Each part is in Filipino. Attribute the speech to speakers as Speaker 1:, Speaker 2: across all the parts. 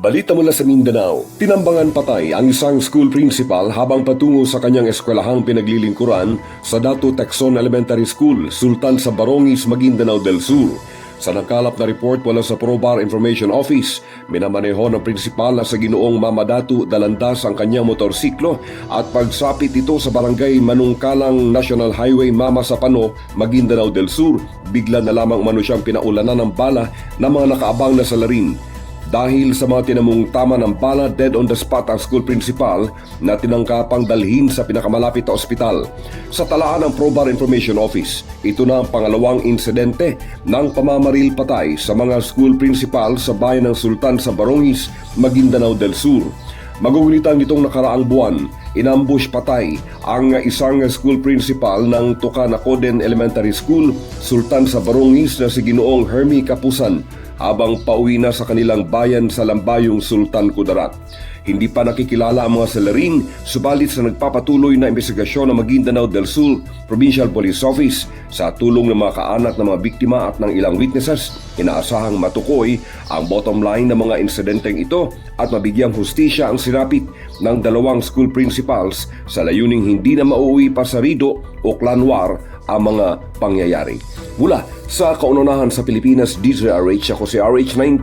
Speaker 1: Balita mula sa Mindanao, tinambangan patay ang isang school principal habang patungo sa kanyang eskwelahang pinaglilingkuran sa Dato Texon Elementary School, Sultan sa Barongis, Maguindanao del Sur. Sa nakalap na report mula sa Probar Information Office, minamaneho ng principal na sa ginoong Mamadatu dalandas ang kanyang motorsiklo at pagsapit ito sa barangay Manungkalang National Highway Mama sa Pano, Maguindanao del Sur, bigla na lamang umano siyang pinaulanan ng bala ng mga nakaabang na salarin. Dahil sa mga tinamong tama ng bala, dead on the spot ang school principal na tinangkapang dalhin sa pinakamalapit na ospital. Sa talaan ng Probar Information Office, ito na ang pangalawang insidente ng pamamaril patay sa mga school principal sa bayan ng Sultan sa Barongis, Maguindanao del Sur. Magugulitan nitong nakaraang buwan, inambush patay ang isang school principal ng Tukanakoden Elementary School, Sultan sa Barongis na si Ginoong Hermie Kapusan habang pauwi na sa kanilang bayan sa Lambayong Sultan Kudarat. Hindi pa nakikilala ang mga salarin, subalit sa nagpapatuloy na investigasyon ng Maguindanao del Sur Provincial Police Office sa tulong ng mga kaanak ng mga biktima at ng ilang witnesses, inaasahang matukoy ang bottom line ng mga insidenteng ito at mabigyang hustisya ang sinapit ng dalawang school principals sa layuning hindi na mauwi pa sa Rido o Clanwar ang mga pangyayari. Mula sa kaununahan sa Pilipinas, DZRH ako si RH19,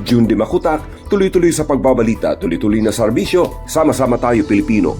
Speaker 1: June Di Makutak, tuloy-tuloy sa pagbabalita, tuloy-tuloy na serbisyo, sama-sama tayo Pilipino.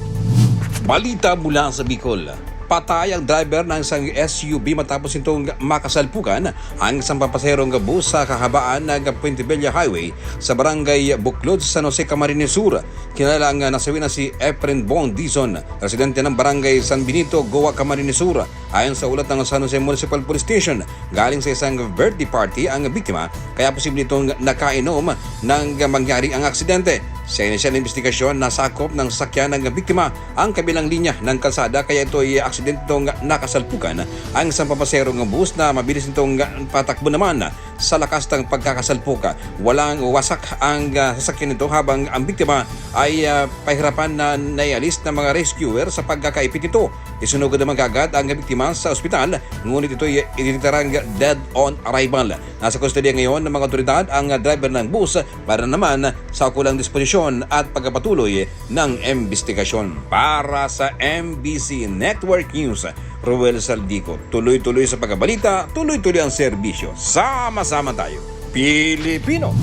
Speaker 2: Balita mula sa Bicol. Patay ang driver ng isang SUV matapos itong makasalpukan ang isang papaserong bus sa kahabaan ng Puente Bella Highway sa barangay Buklod sa San Jose Camarines Sur. Kinala ang nasawi na si Efren Bong Dizon, residente ng barangay San Benito, Goa, Camarines Sur. Ayon sa ulat ng San Jose Municipal Police Station, galing sa isang birthday party ang biktima kaya posible itong nakainom nang mangyari ang aksidente. Sa inisyal investigasyon, nasakop ng sasakyan ng biktima ang kabilang linya ng kalsada kaya ito ay aksidentong nakasalpukan ang isang papaserong bus na mabilis nitong patakbo naman sa lakas ng pagkakasalpuka. Walang wasak ang uh, sasakyan nito habang ang biktima ay uh, pahirapan na naialis ng mga rescuer sa pagkakaipit nito. Isunugod naman agad ang biktima sa ospital ngunit ito ay itinerang dead on arrival. Nasa kustodiya ngayon ng mga otoridad ang driver ng bus para naman sa kulang disposisyon at pagpapatuloy ng investigasyon. Para sa MBC Network News, Ruel Saldico, tuloy-tuloy sa pagkabalita, tuloy-tuloy ang serbisyo. Sama-sama tayo, Pilipino!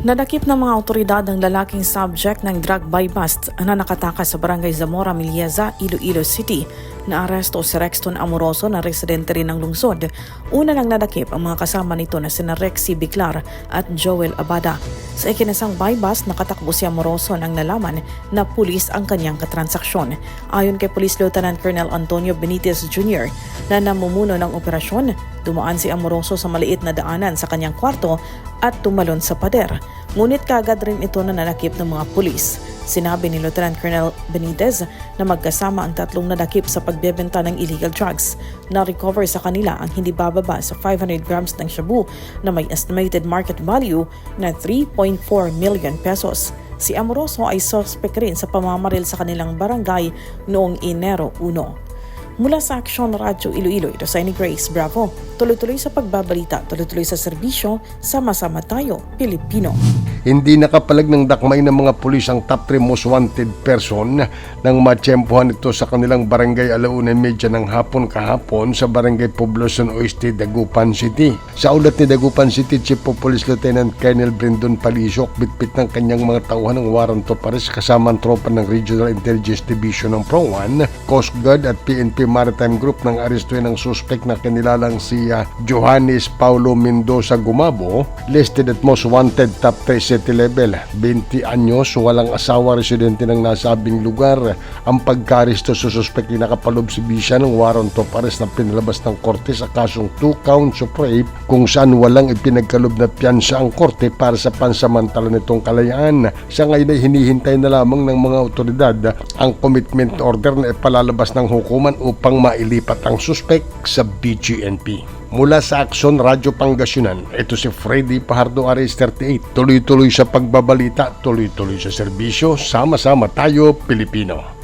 Speaker 3: Nadakip ng mga otoridad ang lalaking subject ng drug bust na nakatakas sa barangay Zamora, Miliaza, Iloilo City. Naaresto si Rexton Amoroso na residente rin ng lungsod. Una lang nadakip ang mga kasama nito na sina Rexy Biclar at Joel Abada. Sa ikinasang bust, nakatakbo si Amoroso nang nalaman na pulis ang kanyang katransaksyon. Ayon kay Police Lieutenant Colonel Antonio Benitez Jr. na namumuno ng operasyon, dumaan si Amoroso sa maliit na daanan sa kanyang kwarto at tumalon sa pader. Ngunit kagad rin ito na nanakip ng mga pulis. Sinabi ni Lieutenant Colonel Benitez na magkasama ang tatlong nadakip sa pagbebenta ng illegal drugs. Na-recover sa kanila ang hindi bababa sa 500 grams ng shabu na may estimated market value na 3.4 million pesos. Si Amoroso ay suspect rin sa pamamaril sa kanilang barangay noong Enero 1. Mula sa Action Radyo Iloilo, ito sa ni Grace Bravo. Tuloy-tuloy sa pagbabalita, tuloy-tuloy sa serbisyo, sama-sama tayo, Pilipino.
Speaker 4: Hindi nakapalag ng dakmay ng mga pulis ang top 3 most wanted person nang matsyempohan ito sa kanilang barangay alauna medya ng hapon kahapon sa barangay Poblacion Oeste, Dagupan City. Sa ulat ni Dagupan City Chief of Police Lieutenant Colonel Brendon Palisok, bitbit ng kanyang mga tauhan ng warrant of arrest kasama ang tropa ng Regional Intelligence Division ng Pro 1, Coast Guard at PNP Maritime Group ng arestuin ng suspect na kinilalang si uh, Johannes Paulo Mendoza Gumabo, listed at most wanted top 3 city level. 20 anyos, walang asawa, residente ng nasabing lugar. Ang pagkaristo sa suspect ay nakapalob si Bisha ng warrant of arrest na pinalabas ng korte sa kasong 2 counts of rape kung saan walang ipinagkalob na piyansa ang korte para sa pansamantala nitong kalayaan. Sa ngayon ay hinihintay na lamang ng mga otoridad ang commitment order na ipalalabas ng hukuman upang mailipat ang suspect sa BGNP. Mula sa Action Radyo Pangasinan, ito si Freddy Pahardo Ares 38. Tuloy-tuloy sa pagbabalita, tuloy-tuloy sa serbisyo, sama-sama tayo Pilipino.